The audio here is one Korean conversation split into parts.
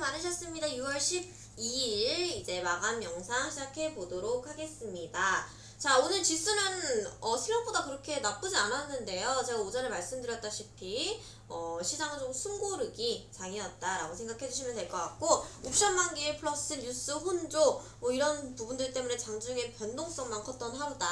많으셨습니다. 6월 12일 이제 마감 영상 시작해 보도록 하겠습니다. 자, 오늘 지수는 어, 생각보다 그렇게 나쁘지 않았는데요. 제가 오전에 말씀드렸다시피 어, 시장은 좀 숨고르기 장이었다라고 생각해 주시면 될 것 같고 옵션 만기 플러스 뉴스 혼조 뭐 이런 부분들 때문에 장중에 변동성만 컸던 하루다.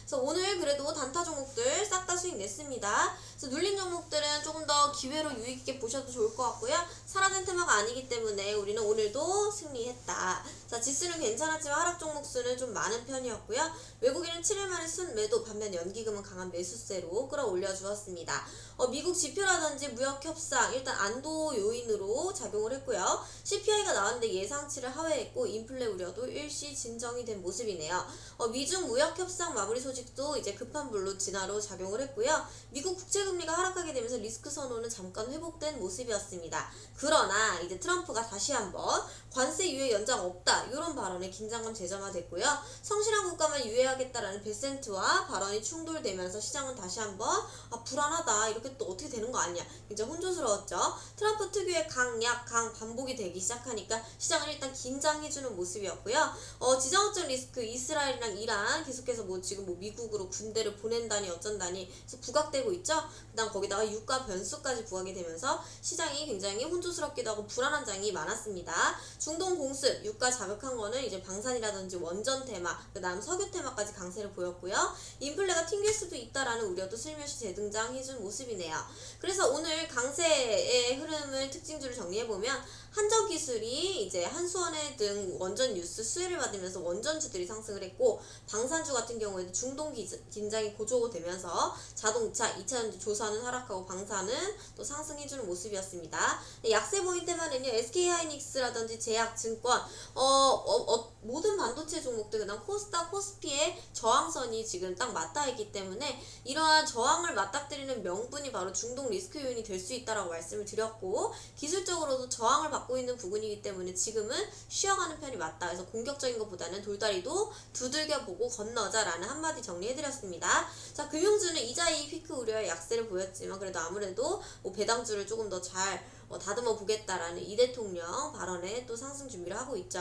그래서 오늘 그래도 단타 종목들 싹 다 수익 냈습니다. 그래서 눌린 종목들은 조금 더 기회로 유익 있게 보셔도 좋을 것 같고요. 사라진 테마가 아니기 때문에 우리는 오늘도 승리했다. 자, 지수는 괜찮았지만 하락 종목 수는 좀 많은 편이었고요. 외국인은 7일 만에 순 매도, 반면 연기금은 강한 매수세로 끌어올려 주었습니다. 어, 미국 지표라든지 무역 협상 일단 안도 요인으로 작용을 했고요. CPI가 나왔는데 예상치를 하회했고 인플레 우려도 일시 진정이 된 모습이네요. 어, 미중 무역 협상 마무리 소식도 이제 급한 불로 진화로 작용을 했고요. 미국 국채 금리가 하락하게 되면서 리스크 선호는 잠깐 회복된 모습이었습니다. 그러나 이제 트럼프가 다시 한번 관세 유예 연장 없다 이런 발언에 긴장감 재점화됐고요. 성실한 국가만 유예하겠다라는 베센트와 발언이 충돌되면서 시장은 다시 한번 아 불안하다 이렇게 또 어떻게 되는 거 아니야 굉장히 혼조스러웠죠. 트럼프 특유의 강약 강 반복이 되기 시작하니까 시장은 일단 긴장해주는 모습이었고요. 어 지정학적 리스크 이스라엘이랑 이란 계속해서 뭐 지금 뭐 미국으로 군대를 보낸다니 어쩐다니 그래서 부각되고 있죠. 그다음 거기다가 유가 변수까지 부각이 되면서 시장이 굉장히 혼조스럽기도 하고 불안한 장이 많았습니다. 중동 공습, 유가 자극한 거는 이제 방산이라든지 원전 테마, 그다음 석유 테마까지 강세를 보였고요. 인플레가 튕길 수도 있다라는 우려도 슬며시 재등장해준 모습이네요. 그래서 오늘 강세의 흐름을 특징주를 정리해 보면 한정 기술이 이제 한수원의 등 원전 뉴스 수혜를 받으면서 원전주들이 상승을 했고 방산주 같은 경우에도 중동 기- 긴장이 고조되면서 자동차, 2차전지 조선은 하락하고 방산은 또 상승해주는 모습이었습니다. 네, 약세 보인 때만은요 SK하이닉스라든지 제약증권 어, 어, 어, 모든 반도체 종목들 그다음 코스닥, 코스피의 저항선이 지금 딱 맞닿아 있기 때문에 이러한 저항을 맞닥뜨리는 명분이 바로 중동 리스크 요인이 될수 있다라고 말씀을 드렸고 기술적으로도 저항을 받고 있는 부분이기 때문에 지금은 쉬어가는 편이 맞다. 그래서 공격적인 것보다는 돌다리도 두들겨 보고 건너자라는 한마디 정리해드렸습니다. 자 금융주는 이자이익 피크 우려의 약세를 보였지만 그래도 아무래도 뭐 배당주를 조금 더잘 어, 다듬어 보겠다라는 이 대통령 발언에 또 상승 준비를 하고 있죠.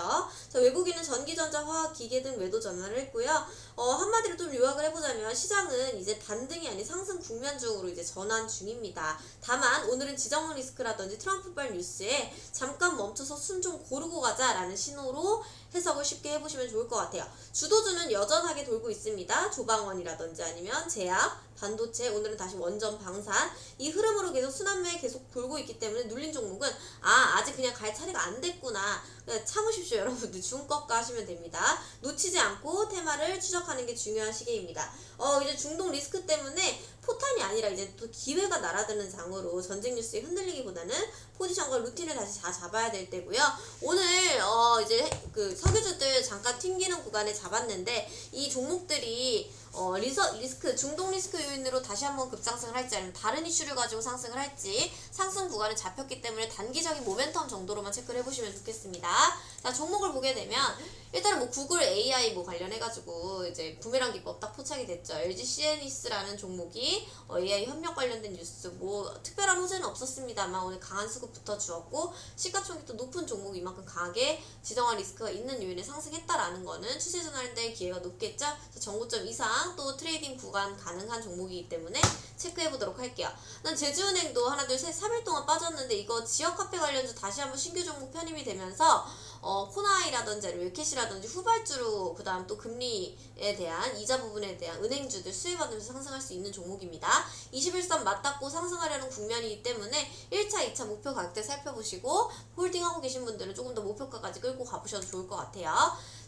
자, 외국인은 전기전자, 화학, 기계 등 매도 전환을 했고요. 어, 한마디로 좀 요약을 해보자면 시장은 이제 반등이 아닌 상승 국면 중으로 이제 전환 중입니다. 다만 오늘은 지정 리스크라든지 트럼프발 뉴스에 잠깐 멈춰서 순 좀 고르고 가자라는 신호로 해석을 쉽게 해보시면 좋을 것 같아요. 주도주는 여전하게 돌고 있습니다. 조방원이라든지 아니면 제약, 반도체, 오늘은 다시 원전, 방산 이 흐름으로 계속 순환매에 계속 돌고 있기 때문에 눌린 종목은 아 아직 그냥 갈 차례가 안 됐구나 참으십시오 여러분들 중꺾가 하시면 됩니다. 놓치지 않고 테마를 추적하는 게 중요한 시기입니다. 어 이제 중동 리스크 때문에 포탄이 아니라 이제 또 기회가 날아드는 장으로 전쟁 뉴스에 흔들리기보다는 포지션과 루틴을 다시 다 잡아야 될 때고요. 오늘 어 이제 그 석유주들 잠깐 튕기는 구간에 잡았는데 이 종목들이 어 리서 리스크 중동 리스크 요인으로 다시 한번 급상승을 할지 아니면 다른 이슈를 가지고 상승을 할지 상승 구간에 잡혔기 때문에 단기적인 모멘텀 정도로만 체크를 해보시면 좋겠습니다. 자 종목을 보게 되면 일단은 뭐 구글 AI 뭐 관련해가지고 이제 부메랑 기법 딱 포착이 됐죠. LG CN이스라는 종목이 어, AI 협력 관련된 뉴스 뭐 특별한 호재는 없었습니다만 오늘 강한 수급 붙어 주었고 시가총액도 높은 종목이 이만큼 강하게 지정한 리스크가 있는 요인에 상승했다라는 거는 추세 전환될 기회가 높겠죠. 정고점 이상 또 트레이딩 구간 가능한 종목이기 때문에 체크해 보도록 할게요. 난 제주은행도 하나 둘셋 3일 동안 빠졌는데 이거 지역 화폐 관련주 다시 한번 신규 종목 편입이 되면서 어, 코나이라든지 아니면 윌캐시라든지 후발주로 그 다음 또 금리에 대한 이자 부분에 대한 은행주들 수혜받으면서 상승할 수 있는 종목입니다. 21선 맞닿고 상승하려는 국면이기 때문에 1차, 2차 목표 가격대 살펴보시고 홀딩하고 계신 분들은 조금 더 목표가까지 끌고 가보셔도 좋을 것 같아요.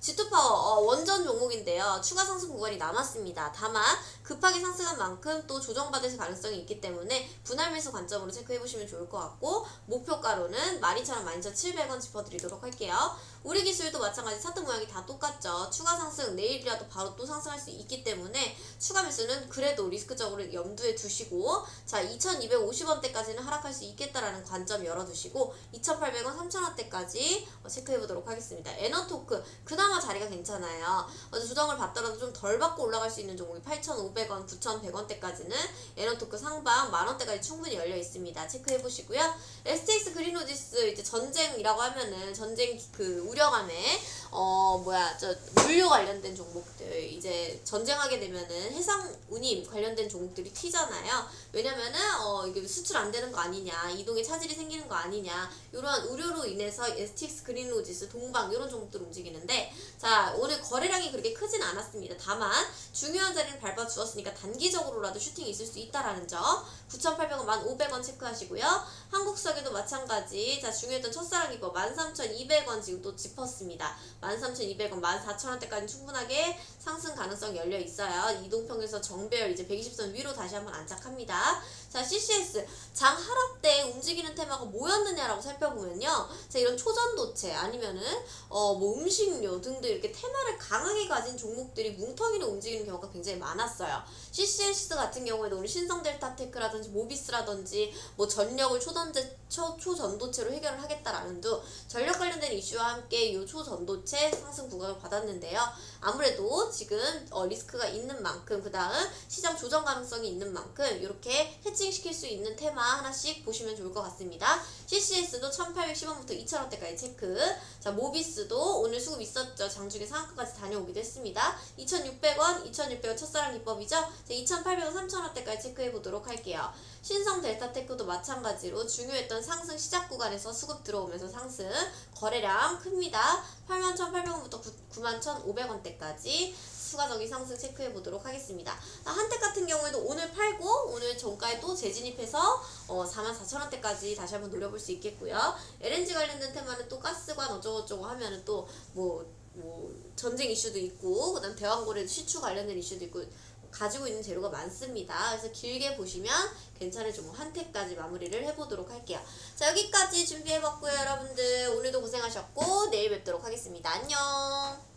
G2파워 어, 원전 종목인데요. 추가 상승 구간이 남았습니다. 다만 급하게 상승한 만큼 또 조정받 을 가능성이 있기 때문에 분할 매수 관점으로 체크해 보시면 좋을 것 같고 목표가로는 12,000원, 12,700원 짚어드리도록 할게요. 우리 기술도 마찬가지 차트 모양이 다 똑같죠. 추가 상승 내일이라도 바로 또 상승할 수 있기 때문에 추가 매수는 그래도 리스크적으로 염두에 두시고 자 2,250원대까지는 하락할 수 있겠다라는 관점 열어두시고 2,800원, 3,000원대까지 체크해 보도록 하겠습니다. 에너토크 그나마 자리가 괜찮아요. 어제 조정을 받더라도 좀 덜 받고 올라갈 수 있는 종목이 8,500원, 9,100원대까지는 에너토크 상방 만원대까지 충분히 열려 있습니다. 체크해 보시고요. STX 여러분들 이제 전쟁이라고 하면은 전쟁 그 우려감에 어 뭐야 저 물류 관련된 종목들 이제 전쟁하게 되면은 해상 운임 관련된 종목들이 튀잖아요. 왜냐면은 어 이게 수출 안 되는 거 아니냐 이동에 차질이 생기는 거 아니냐 이러한 우려로 인해서 STX 그린로지스 동방 이런 종목들 움직이는데 자 오늘 거래량이 그렇게 크진 않았습니다. 다만 중요한 자리는 밟아 주었으니까 단기적으로라도 슈팅이 있을 수 있다라는 점 9,800원 1,500원 체크하시고요. 한국석에도 마찬가지 자 중요했던 첫사랑 기법 13,200원 지금 또 짚었습니다. 13,200원 14,000원대까지 충분하게 상승 가능성 열려 있어요. 이동평에서 정배열 이제 120선 위로 다시 한번 안착합니다. 자 CCS 장 하락 때 움직이는 테마가 뭐였느냐라고 살펴보면요. 자 이런 초전도체 아니면은 어 뭐 음식료 등등 이렇게 테마를 강하게 가진 종목들이 뭉텅이로 움직이는 경우가 굉장히 많았어요. CCS 같은 경우에도 오늘 신성델타테크라든지 모비스라든지 뭐 전력을 초전제 초, 초전도체로 해결을 하겠다라는 등 전력 관련된 이슈와 함께 이 초전도체 상승 부각을 받았는데요. 아무래도 지금 어, 리스크가 있는 만큼 그 다음 시장 조정 가능성이 있는 만큼 이렇게 해 칭시킬 수 있는 테마 하나씩 보시면 좋을 것 같습니다. CCS도 1810원부터 2000원대까지 체크. 자 모비스도 오늘 수급 있었죠. 장중에 상한가까지 다녀오기도 했습니다. 2600원, 2600원 첫사랑 기법이죠. 자 2800원, 3000원대까지 체크해 보도록 할게요. 신성 델타테크도 마찬가지로 중요했던 상승 시작 구간에서 수급 들어오면서 상승 거래량 큽니다. 81,800원부터 91,500원대까지 추가적인 상승 체크해 보도록 하겠습니다. 아, 한택 같은 경우에도 오늘 팔고 오늘 종가에 또 재진입해서 어, 44,000원대까지 다시 한번 노려볼 수 있겠고요. LNG 관련된 테마는 또 가스관 어쩌고저쩌고 하면은 또뭐 뭐 전쟁 이슈도 있고 그다음 대왕고래 시추 관련된 이슈도 있고 가지고 있는 재료가 많습니다. 그래서 길게 보시면 괜찮은 종목 한택까지 마무리를 해보도록 할게요. 자 여기까지 준비해봤고요 여러분들 오늘도 고생하셨고 내일 뵙도록 하겠습니다. 안녕